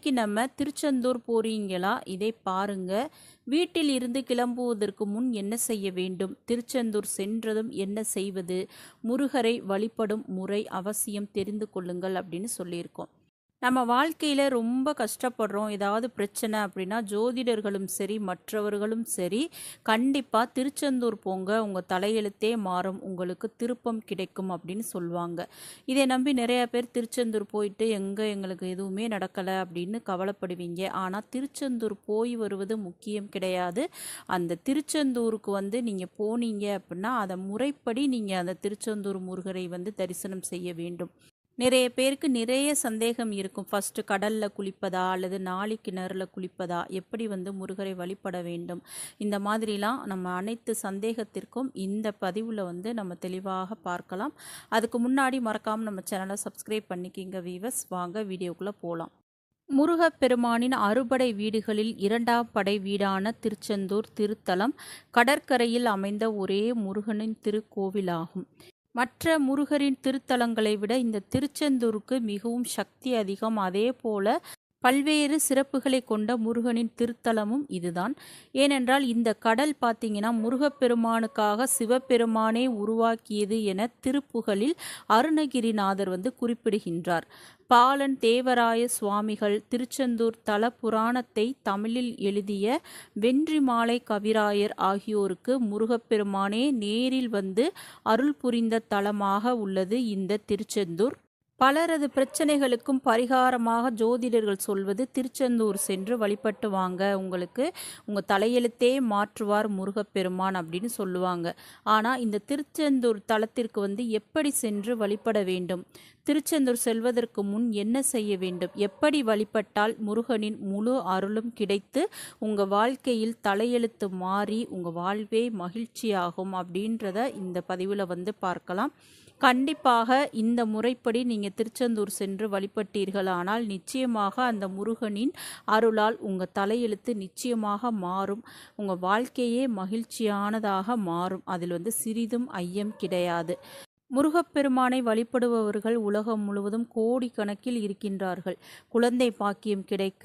இன்றைக்கி நம்ம திருச்செந்தூர் போறீங்களா? இதை பாருங்க. வீட்டில் இருந்து கிளம்புவதற்கு முன் என்ன செய்ய வேண்டும்? திருச்செந்தூர் சென்றதும் என்ன செய்வது? முருகரை வழிபடும் முறை அவசியம் தெரிந்து கொள்ளுங்கள் அப்படின்னு சொல்லியிருக்கோம். நம்ம வாழ்க்கையில் ரொம்ப கஷ்டப்படுறோம். ஏதாவது பிரச்சனை அப்படின்னா ஜோதிடர்களும் சரி மற்றவர்களும் சரி கண்டிப்பாக திருச்செந்தூர் போங்க. உங்கள் தலையெழுத்தே மாறும். உங்களுக்கு திருப்பம் கிடைக்கும் அப்படின்னு சொல்லுவாங்க. இதை நம்பி நிறையா பேர் திருச்செந்தூர் போயிட்டு எங்கே எங்களுக்கு எதுவுமே நடக்கலை அப்படின்னு கவலைப்படுவீங்க. ஆனால் திருச்செந்தூர் போய் வருவது முக்கியம் கிடையாது. அந்த திருச்செந்தூருக்கு வந்து நீங்கள் போனீங்க அப்படின்னா அதை முறைப்படி நீங்கள் அந்த திருச்செந்தூர் முருகரை வந்து தரிசனம் செய்ய வேண்டும். நிறைய பேருக்கு நிறைய சந்தேகம் இருக்கும். ஃபஸ்ட்டு கடலில் குளிப்பதா அல்லது நாளி கிணறுல குளிப்பதா? எப்படி வந்து முருகரை வழிபட வேண்டும்? இந்த மாதிரிலாம் நம்ம அனைத்து சந்தேகத்திற்கும் இந்த பதிவில் வந்து நம்ம தெளிவாக பார்க்கலாம். அதுக்கு முன்னாடி மறக்காமல் நம்ம சேனலை சப்ஸ்கிரைப் பண்ணிக்கிங்க வீவர்ஸ் வாங்க வீடியோக்குள்ளே போகலாம் முருகப்பெருமானின் அறுபடை வீடுகளில் இரண்டாம் படை வீடான திருச்செந்தூர் திருத்தலம் கடற்கரையில் அமைந்த ஒரே முருகனின் திருக்கோவிலாகும். மற்ற முருகரின் திருத்தலங்களை விட இந்த திருச்செந்தூருக்கு மிகவும் சக்தி அதிகம். அதே போல பல்வேறு சிறப்புகளை கொண்ட முருகனின் திருத்தலமும் இதுதான். ஏனென்றால் இந்த கடல் பார்த்தீங்கன்னா முருகப்பெருமானுக்காக சிவபெருமானே உருவாக்கியது என திருப்புகழில் அருணகிரிநாதர் வந்து குறிப்பிடுகின்றார். பாலன் தேவராய சுவாமிகள் திருச்செந்தூர் தல புராணத்தை தமிழில் எழுதிய வென்றிமாலை கவிராயர் ஆகியோருக்கு முருகப்பெருமானே நேரில் வந்து அருள் புரிந்த தலமாக உள்ளது இந்த திருச்செந்தூர். பலரது பிரச்சனைகளுக்கும் பரிகாரமாக ஜோதிடர்கள் சொல்வது திருச்செந்தூர் சென்று வழிபட்டு வாங்க உங்களுக்கு உங்கள் தலையெழுத்தே மாற்றுவார் முருகப்பெருமான் அப்படின்னு சொல்லுவாங்க. ஆனால் இந்த திருச்செந்தூர் தலத்திற்கு வந்து எப்படி சென்று வழிபட வேண்டும்? திருச்செந்தூர் செல்வதற்கு முன் என்ன செய்ய வேண்டும்? எப்படி வழிபட்டால் முருகனின் முழு அருளும் கிடைத்து உங்கள் வாழ்க்கையில் தலையெழுத்து மாறி உங்கள் வாழ்வே மகிழ்ச்சியாகும் அப்படின்றத இந்த பதிவில் வந்து பார்க்கலாம். கண்டிப்பாக இந்த முறைப்படி நீங்கள் திருச்செந்தூர் சென்று வழிபட்டீர்களானால் நிச்சயமாக அந்த முருகனின் அருளால் உங்கள் தலையெழுத்து நிச்சயமாக மாறும். உங்கள் வாழ்க்கையே மகிழ்ச்சியானதாக மாறும். அதில் வந்து சிறிதும் ஐயம் கிடையாது. முருகப்பெருமானை வழிபடுபவர்கள் உலகம் முழுவதும் கோடிக்கணக்கில் இருக்கின்றார்கள். குழந்தை பாக்கியம் கிடைக்க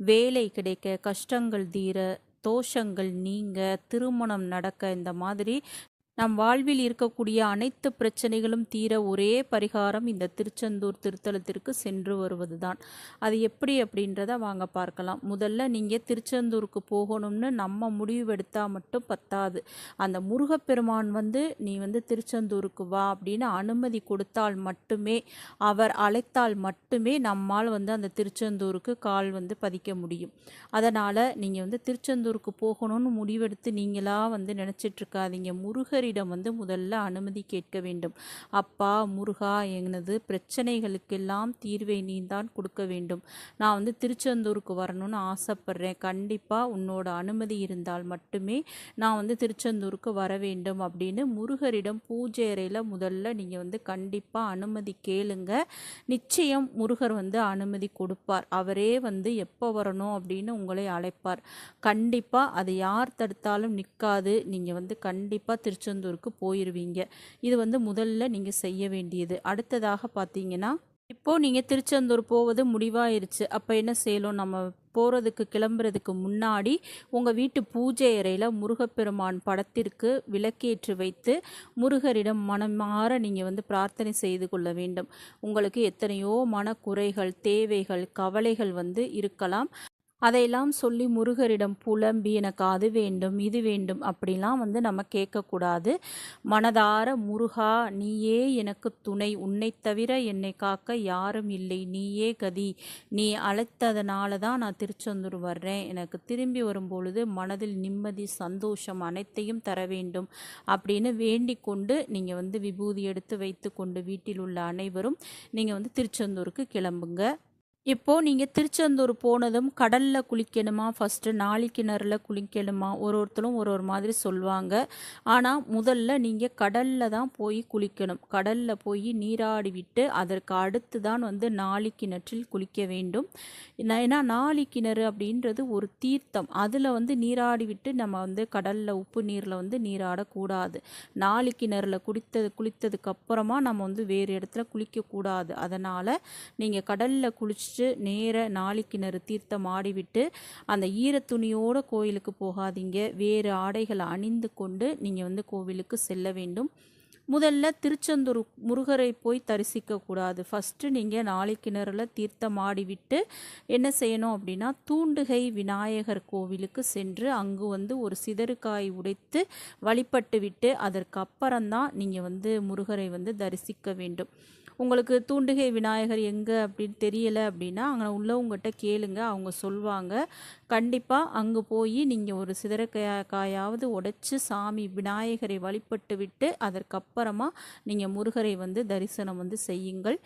வேலை கிடைக்க கஷ்டங்கள் தீர தோஷங்கள் நீங்க திருமணம் நடக்க இந்த மாதிரி நம் வாழ்வில் இருக்கக்கூடிய அனைத்து பிரச்சனைகளும் தீர ஒரே பரிகாரம் இந்த திருச்செந்தூர் திருத்தலத்திற்கு சென்று வருவதுதான். அது எப்படி அப்படின்றத வாங்க பார்க்கலாம். முதல்ல நீங்கள் திருச்செந்தூருக்கு போகணும்னு நம்ம முடிவெடுத்தால் மட்டும் பத்தாது. அந்த முருகப்பெருமான் வந்து நீ வந்து திருச்செந்தூருக்கு வா அப்படின்னு அனுமதி கொடுத்தால் மட்டுமே அவர் அழைத்தால் மட்டுமே நம்மால் வந்து அந்த திருச்செந்தூருக்கு கால் வந்து பதிக்க முடியும். அதனால் நீங்கள் வந்து திருச்செந்தூருக்கு போகணும்னு முடிவெடுத்து நீங்களாக வந்து நினச்சிட்ருக்காதீங்க முருகர் முருகரிடம் வந்து முதல்ல அனுமதி கேட்க வேண்டும். அப்பா முருகா எனது பிரச்சனைகளுக்கெல்லாம் தீர்வை நீ தான் கொடுக்க வேண்டும். நான் வந்து திருச்செந்தூருக்கு வரணும்னு ஆசைப்பட்றேன். கண்டிப்பாக உன்னோட அனுமதி இருந்தால் மட்டுமே நான் வந்து திருச்செந்தூருக்கு வர வேண்டும் அப்படின்னு முருகரிடம் பூஜை அறையில் முதல்ல நீங்கள் வந்து கண்டிப்பாக அனுமதி கேளுங்க. நிச்சயம் முருகர் வந்து அனுமதி கொடுப்பார். அவரே வந்து எப்போ வரணும் அப்படின்னு உங்களை அழைப்பார். கண்டிப்பாக அதை யார் தடுத்தாலும் நிற்காது நீங்கள் வந்து கண்டிப்பாக திருச்செந்தூர் திருச்செந்தூருக்கு போயிடுவீங்க இது வந்து முதல்ல நீங்கள் செய்ய வேண்டியது. அடுத்ததாக பார்த்தீங்கன்னா இப்போது நீங்கள் திருச்செந்தூர் போவது முடிவாயிருச்சு. அப்போ என்ன செய்யலாம் நம்ம போகிறதுக்கு கிளம்புறதுக்கு முன்னாடி உங்கள் வீட்டு பூஜை அறையில் முருகப்பெருமான் படத்திற்கு விளக்கேற்றி வைத்து முருகரிடம் மனமாற நீங்கள் வந்து பிரார்த்தனை செய்து கொள்ள வேண்டும். உங்களுக்கு எத்தனையோ மனக்குறைகள் தேவைகள் கவலைகள் வந்து இருக்கலாம். அதையெல்லாம் சொல்லி முருகரிடம் புலம்பி எனக்கு அது வேண்டும் இது வேண்டும் அப்படிலாம் வந்து நம்ம கேட்கக்கூடாது. மனதார முருகா நீயே எனக்கு துணை. உன்னை தவிர என்னை காக்க யாரும் இல்லை. நீயே கதி. நீ அழைத்ததுனால தான் நான் திருச்செந்தூர் வர்றேன். எனக்கு திரும்பி வரும்பொழுது மனதில் நிம்மதி சந்தோஷம் அனைத்தையும் தர வேண்டும் அப்படின்னு வேண்டிக் கொண்டு நீங்கள் வந்து விபூதி எடுத்து வைத்து கொண்டு வீட்டில் உள்ள அனைவரும் நீங்கள் வந்து திருச்செந்தூருக்கு கிளம்புங்க. இப்போது நீங்கள் திருச்செந்தூர் போனதும் கடலில் குளிக்கணுமா? ஃபஸ்ட்டு நாளி கிணறுல குளிக்கணுமா? ஒரு ஒருத்தரும் ஒரு ஒரு மாதிரி சொல்லுவாங்க. ஆனால் முதல்ல நீங்கள் கடலில் தான் போய் குளிக்கணும். கடலில் போய் நீராடி விட்டு அதற்கு அடுத்து தான் வந்து நாளி கிணற்றில் குளிக்க வேண்டும். ஏன்னா நாளி கிணறு அப்படின்றது ஒரு தீர்த்தம். அதில் வந்து நீராடி விட்டு நம்ம வந்து கடலில் உப்பு நீரில் வந்து நீராடக்கூடாது நாளி கிணறுல குளித்தது குளித்ததுக்கப்புறமா நம்ம வந்து வேறு இடத்துல குளிக்கக்கூடாது அதனால் நீங்கள் கடலில் குளிச்சு முடிச்சுட்டு நேர நாளிக்கிணறு தீர்த்தம் ஆடிவிட்டு அந்த ஈரத்துணியோட கோயிலுக்கு போகாதீங்க. வேறு ஆடைகளை அணிந்து கொண்டு நீங்கள் வந்து கோவிலுக்கு செல்ல வேண்டும். முதல்ல திருச்செந்தூர் முருகரை போய் தரிசிக்க கூடாது. ஃபஸ்ட்டு நீங்கள் நாளை கிணறுல தீர்த்தம் ஆடிவிட்டு என்ன செய்யணும் அப்படின்னா தூண்டுகை விநாயகர் கோவிலுக்கு சென்று அங்கு வந்து ஒரு சிதறுக்காய் உடைத்து வழிபட்டு விட்டு அதற்கப்புறம்தான் நீங்கள் வந்து முருகரை வந்து தரிசிக்க வேண்டும். உங்களுக்கு தூண்டுகை விநாயகர் எங்கே அப்படின்னு தெரியலை அப்படின்னா அங்கே உள்ளவங்ககிட்ட கேளுங்க அவங்க சொல்லுவாங்க கண்டிப்பாக அங்கே போய் நீங்கள் ஒரு சிதறக்காயாவது காயாவது உடைச்சி சாமி விநாயகரை வழிபட்டு விட்டு அதற்கப்புறம் அப்புறமா நீங்கள் முருகரை வந்து தரிசனம் வந்து செய்யுங்கள்.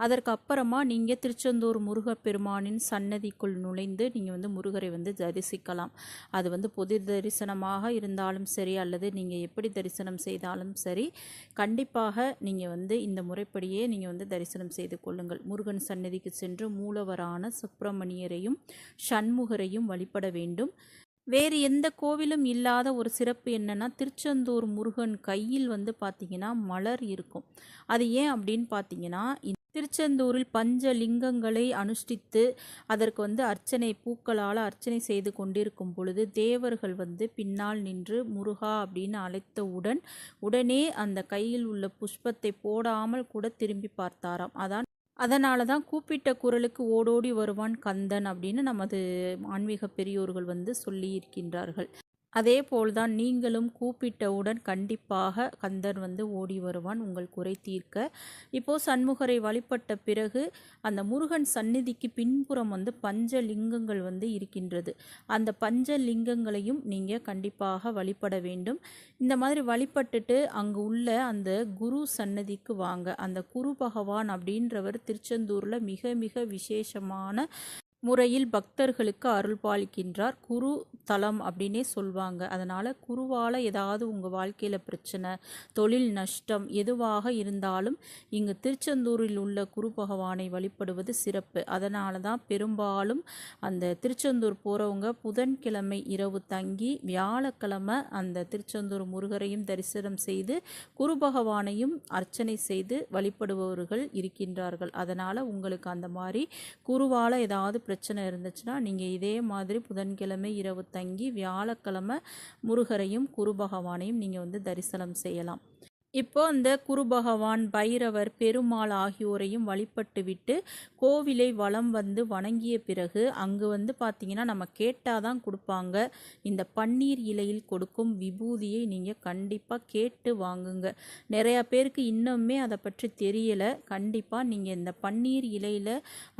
அதற்கு அப்புறமா நீங்கள் திருச்செந்தூர் முருகப்பெருமானின் சன்னதிக்குள் நுழைந்து நீங்கள் வந்து முருகரை வந்து தரிசிக்கலாம். அது வந்து பொது தரிசனமாக இருந்தாலும் சரி அல்லது நீங்கள் எப்படி தரிசனம் செய்தாலும் சரி கண்டிப்பாக நீங்கள் வந்து இந்த முறைப்படியே நீங்கள் வந்து தரிசனம் செய்து கொள்ளுங்கள். முருகன் சன்னதிக்கு சென்று மூலவரான சுப்பிரமணியரையும் சண்முகரையும் வழிபட வேண்டும். வேறு எந்த கோவிலும் இல்லாத ஒரு சிறப்பு என்னென்னா திருச்செந்தூர் முருகன் கையில் வந்து பார்த்திங்கன்னா மலர் இருக்கும். அது ஏன் அப்படின்னு பார்த்தீங்கன்னா திருச்செந்தூரில் பஞ்ச லிங்கங்களை அனுஷ்டித்து அதற்கு வந்து அர்ச்சனை பூக்களால் அர்ச்சனை செய்து கொண்டிருக்கும் பொழுது தேவர்கள் வந்து பின்னால் நின்று முருகா அப்படின்னு அழைத்தவுடன் உடனே அந்த கையில் உள்ள புஷ்பத்தை போடாமல் கூட திரும்பி பார்த்தாராம். அதான் அதனால தான் கூப்பிட்ட குரலுக்கு ஓடோடி வருவான் கந்தன் அப்படின்னு நமது ஆன்மீக பெரியோர்கள் வந்து சொல்லியிருக்கின்றார்கள். அதே போல்தான் நீங்களும் கூப்பிட்டவுடன் கண்டிப்பாக கந்தர் வந்து ஓடி வருவான் உங்கள் குறை தீர்க்க. இப்போது சண்முகரை வழிபட்ட பிறகு அந்த முருகன் சந்நிதிக்கு பின்புறம் வந்து பஞ்ச லிங்கங்கள் வந்து இருக்கின்றது. அந்த பஞ்ச லிங்கங்களையும் நீங்கள் கண்டிப்பாக வழிபட வேண்டும். இந்த மாதிரி வழிபட்டுட்டு அங்கு உள்ள அந்த குரு சன்னதிக்கு வாங்க. அந்த குரு பகவான் அப்படின்றவர் திருச்செந்தூரில் மிக மிக விசேஷமான முறையில் பக்தர்களுக்கு அருள் பாலிக்கின்றார். குரு தலம் அப்படின்னே சொல்வாங்க. அதனால் குருவால் ஏதாவது உங்கள் வாழ்க்கையில் பிரச்சனை தொழில் நஷ்டம் எதுவாக இருந்தாலும் இங்கு திருச்செந்தூரில் உள்ள குரு பகவானை வழிபடுவது சிறப்பு. அதனால தான் பெரும்பாலும் அந்த திருச்செந்தூர் போகிறவங்க புதன்கிழமை இரவு தங்கி வியாழக்கிழமை அந்த திருச்செந்தூர் முருகரையும் தரிசனம் செய்து குரு பகவானையும் அர்ச்சனை செய்து வழிபடுபவர்கள் இருக்கின்றார்கள். அதனால் உங்களுக்கு அந்த மாதிரி குருவால் ஏதாவது பிரச்சனை இருந்துச்சுன்னா நீங்கள் இதே மாதிரி புதன்கிழமை இரவு தங்கி வியாழக்கிழமை முருகரையும் குரு பகவானையும் நீங்கள் வந்து தரிசனம் செய்யலாம். இப்போ அந்த குரு பகவான் பைரவர் பெருமாள் ஆகியோரையும் வழிபட்டு விட்டு கோவிலை வலம் வந்து வணங்கிய பிறகு அங்கு வந்து பார்த்தீங்கன்னா நம்ம கேட்டால் தான் கொடுப்பாங்க. இந்த பன்னீர் இலையில் கொடுக்கும் விபூதியை நீங்கள் கண்டிப்பாக கேட்டு வாங்குங்க. நிறையா பேருக்கு இன்னுமே அதை பற்றி தெரியலை. கண்டிப்பாக நீங்கள் இந்த பன்னீர் இலையில்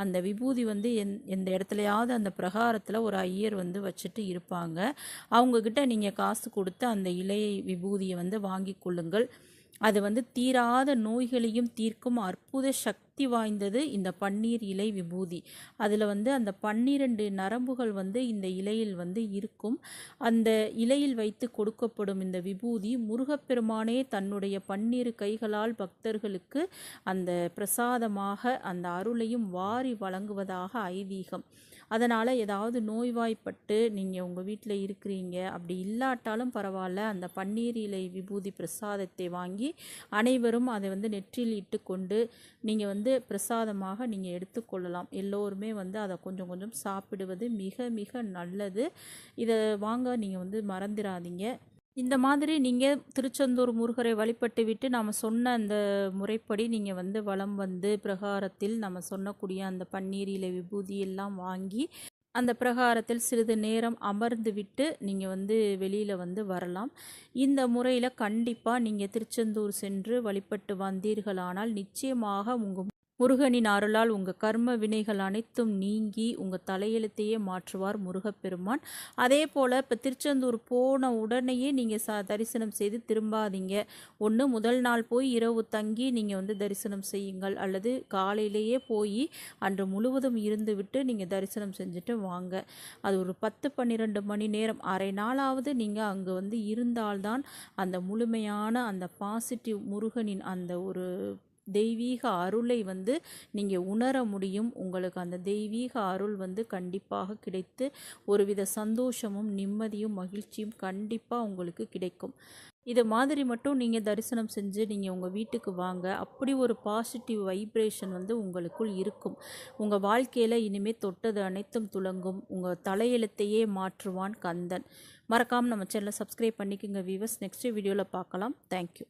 அந்த விபூதி வந்து எந் எந்த இடத்துலையாவது அந்த பிரகாரத்தில் ஒரு ஐயர் வந்து வச்சுட்டு இருப்பாங்க. அவங்கக்கிட்ட நீங்கள் காசு கொடுத்து அந்த இலையை விபூதியை வந்து வாங்கி கொள்ளுங்கள். அது வந்து தீராத நோய்களையும் தீர்க்கும் அற்புத சக்தி வாய்ந்தது இந்த பன்னீர் இலை விபூதி. அதில் வந்து அந்த பன்னிரண்டு நரம்புகள் வந்து இந்த இலையில் வந்து இருக்கும். அந்த இலையில் வைத்து கொடுக்கப்படும் இந்த விபூதி முருகப்பெருமானே தன்னுடைய பன்னீர் கைகளால் பக்தர்களுக்கு அந்த பிரசாதமாக அந்த அருளையும் வாரி வழங்குவதாக ஐதீகம். அதனால் ஏதாவது நோய்வாய்ப்பட்டு நீங்கள் உங்கள் வீட்டில் இருக்கிறீங்க அப்படி இல்லாட்டாலும் பரவாயில்ல அந்த பன்னீர் இலை விபூதி பிரசாதத்தை வாங்கி அனைவரும் அதை வந்து நெற்றியில் இட்டு கொண்டு நீங்கள் வந்து பிரசாதமாக நீங்கள் எடுத்துக்கொள்ளலாம். எல்லோருமே வந்து அதை கொஞ்சம் கொஞ்சம் சாப்பிடுவது மிக மிக நல்லது. இதை வாங்க நீங்கள் வந்து மறந்துடாதீங்க இந்த மாதிரி நீங்கள் திருச்செந்தூர் முருகரை வழிபட்டு விட்டு நாம் சொன்ன அந்த முறைப்படி நீங்கள் வந்து வளம் வந்து பிரகாரத்தில் நம்ம சொன்னக்கூடிய அந்த பன்னீரில விபூதி எல்லாம் வாங்கி அந்த பிரகாரத்தில் சிறிது நேரம் அமர்ந்து விட்டு நீங்கள் வந்து வெளியில் வந்து வரலாம். இந்த முறையில் கண்டிப்பாக நீங்கள் திருச்செந்தூர் சென்று வழிபட்டு வந்தீர்களானால் நிச்சயமாக உங்கள் முருகனின் அருளால் உங்கள் கர்ம வினைகள் அனைத்தும் நீங்கி உங்கள் தலையெழுத்தையே மாற்றுவார் முருகப்பெருமான். அதே போல் இப்போ திருச்செந்தூர் போன உடனேயே நீங்கள் ச தரிசனம் செய்து திரும்பாதீங்க. ஒன்று முதல் நாள் போய் இரவு தங்கி நீங்கள் வந்து தரிசனம் செய்யுங்கள். அல்லது காலையிலேயே போய் அன்று முழுவதும் இருந்துவிட்டு நீங்கள் தரிசனம் செஞ்சுட்டு வாங்க. அது ஒரு பத்து பன்னிரெண்டு மணி நேரம். அரை நாளாவது நீங்கள் அங்கே வந்து இருந்தால்தான் அந்த முழுமையான அந்த பாசிட்டிவ் முருகனின் அந்த ஒரு தெய்வீக அருளை வந்து நீங்கள் உணர முடியும். உங்களுக்கு அந்த தெய்வீக அருள் வந்து கண்டிப்பாக கிடைத்து ஒருவித சந்தோஷமும் நிம்மதியும் மகிழ்ச்சியும் கண்டிப்பாக உங்களுக்கு கிடைக்கும். இது மாதிரி மட்டும் நீங்கள் தரிசனம் செஞ்சு நீங்கள் உங்கள் வீட்டுக்கு வாங்க. அப்படி ஒரு பாசிட்டிவ் வைப்ரேஷன் வந்து உங்களுக்குள் இருக்கும். உங்கள் வாழ்க்கையில் இனிமேல் தொட்டது அனைத்தும் துலங்கும் உங்கள் தலையெழுத்தையே மாற்றுவான் கந்தன். மறக்காமல் நம்ம சேனலை சப்ஸ்கிரைப் பண்ணிக்கோங்க வீவர்ஸ் நெக்ஸ்ட் வீடியோவில் பார்க்கலாம். தேங்க்யூ